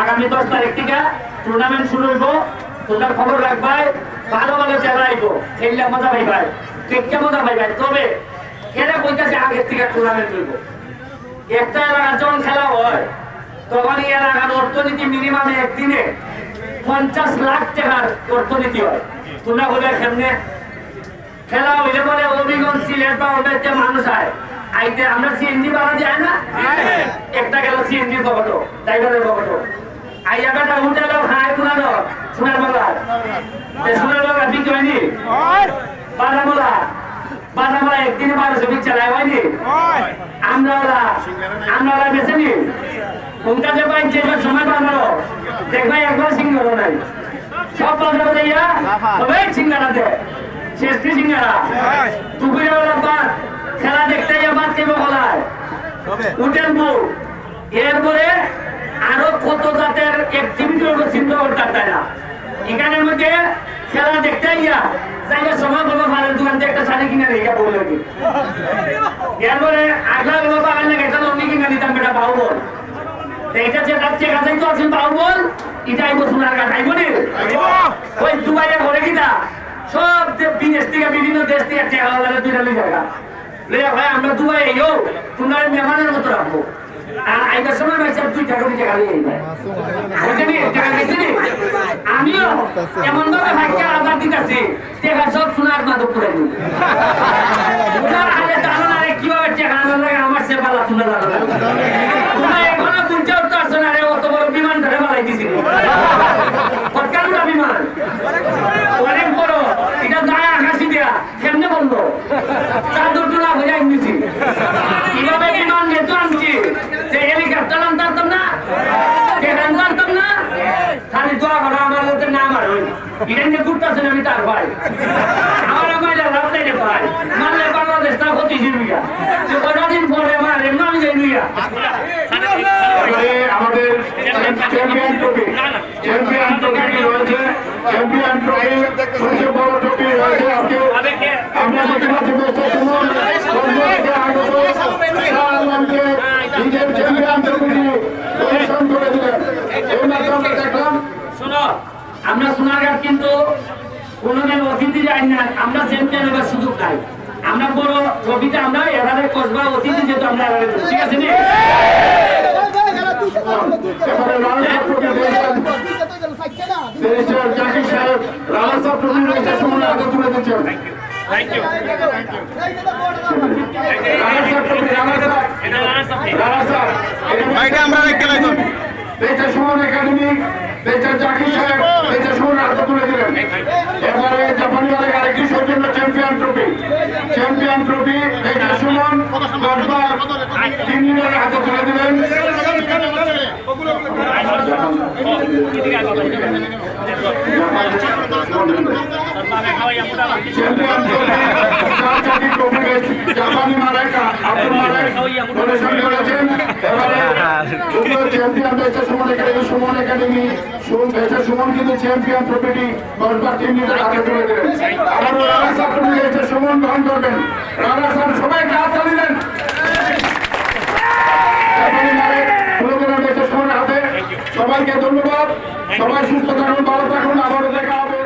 আগামী দশ তারিখ থেকে টুর্নামেন্ট শুরু হইব। তোমরা খবর রাখবাই ভালো ভালো চেহারা আইব। খেললে মজা পাইবাই দেখতে মজা পাইবাই তবে কেন কইতাছে আগের থেকে টুর্নামেন্ট হইব। একটা এলাকা যখন খেলা হয় তখন এই এলাকার অর্থনীতি মিনিমাম একদিনে পঞ্চাশ লাখ টাকার অর্থনীতি হয়। তোমরা বলে কেমনে খেলা হইলে বলে অভিগঞ্জ সিলেট বা ওদের যে মানুষ আয়। আইতে আমরা সিএনজি বাড়া যায় না? একটা গেল সিএনজি পকেটো ড্রাইভারের পকেটো বেটা উঠে গেল হাই পুরানো সোনার বাগান সোনার বাগান বিক্রি হয়নি? বাদামোলা বাদামোলা একদিনে বারোশো বিক চালায় হয়নি আমরা ওরা আমরা ওরা বেছে নি? কোনটা পাই যে সময় বানালো দেখবাই একবার সিঙ্গল নাই। সব বাজারে যাইয়া তবে সিঙ্গারা দে। শেষ কি সিঙ্গারা। দুপুরে বেলা বাদ খেলা দেখতে যাই বাদ কেবো বলায় উঠেন বউ। এরপরে আরও কত জাতের অ্যাক্টিভিটি হলো চিন্তা পারে না এখানের মধ্যে খেলা দেখতে শাড়ি কিনে সব বিদেশ থেকে, বিভিন্ন দেশ থেকে আমরা দুবাই তোমরা মেহমানের মতো রাখব। আমিও এমন ভাবে ভাইকে আবার দিতেছি টাকা সব সোনার মাদক করে দিই কীভাবে টাকা আমার সে পালা তুলে লাগল তোমরা এখনও বুঝতে পারছ না রে অত বড় বিমান ধরে বালাই দিছি কটকালুটা বিমান অনেক বড় এটা যায় আকাশি দেয়া কেমনে বলল চাদর তোলা হয়ে যায় নিছি কীভাবে বিমান যেহেতু আনছি যে হেলিকপ্টার আনতাম না ট্রেন আনতাম না খালি দোয়া করো আমার লোকের নাম আর হই এটা নিয়ে ঘুরতেছেন আমি তার ভাই। আমার আমার লাভ নেই ভাই। মানলে বাংলাদেশ তা ক্ষতি জীবিকা যে কটা দিন পরে আমার আমি যাই আমাদের চ্যাম্পিয়ন ট্রফি চ্যাম্পিয়ন ট্রফি রয়েছে চ্যাম্পিয়ন ট্রফি সবচেয়ে বড় ট্রফি রয়েছে আজকে আমরা দেখতে পাচ্ছি মিস্টার সুমন বন্ধু থেকে আগত শাহ আলমকে নিজের চ্যাম্পিয়ন ট্রফিটি পরিশ্রম করে দিলেন এই মাত্র আমরা দেখলাম শোনো আমরা সোনারঘাট কিন্তু কোনোদিন অতিথি যাই না আমরা চ্যাম্পিয়ন হবার সুযোগ নাই আমরা বড় ট্রফিটা আমরা এবারে কসবা অতিথি যেহেতু আমরা ঠিক আছে নি আমরা একাডেমি বেচা জাকির সাহেব বেচা সুমন হাতে তুলে দিলেন। এবারে জাপানি বালে আরেকটি সৌজন্য চ্যাম্পিয়ন ট্রফি চ্যাম্পিয়ন ট্রফি বেচা সুমন দশবার তিন দিনের হাতে তুলে দিলেন। চ্যাম্পিয়ন ট্রফি চার চারটি ট্রফি জাপানি মারাইকা আব্দুল সুমন একাডেমি পেশা সুমন কিন্তু চ্যাম্পিয়ন ট্রফিটি দশবার তিন মিটার হাতে তুলে দিলেন সুমন গ্রহণ করবেন। রানার্স আপ সবাইকে হাত চালিলেন। সবাইকে ধন্যবাদ। সবাই সুস্থ থাকুন, ভালো থাকুন, আবারও দেখা হবে।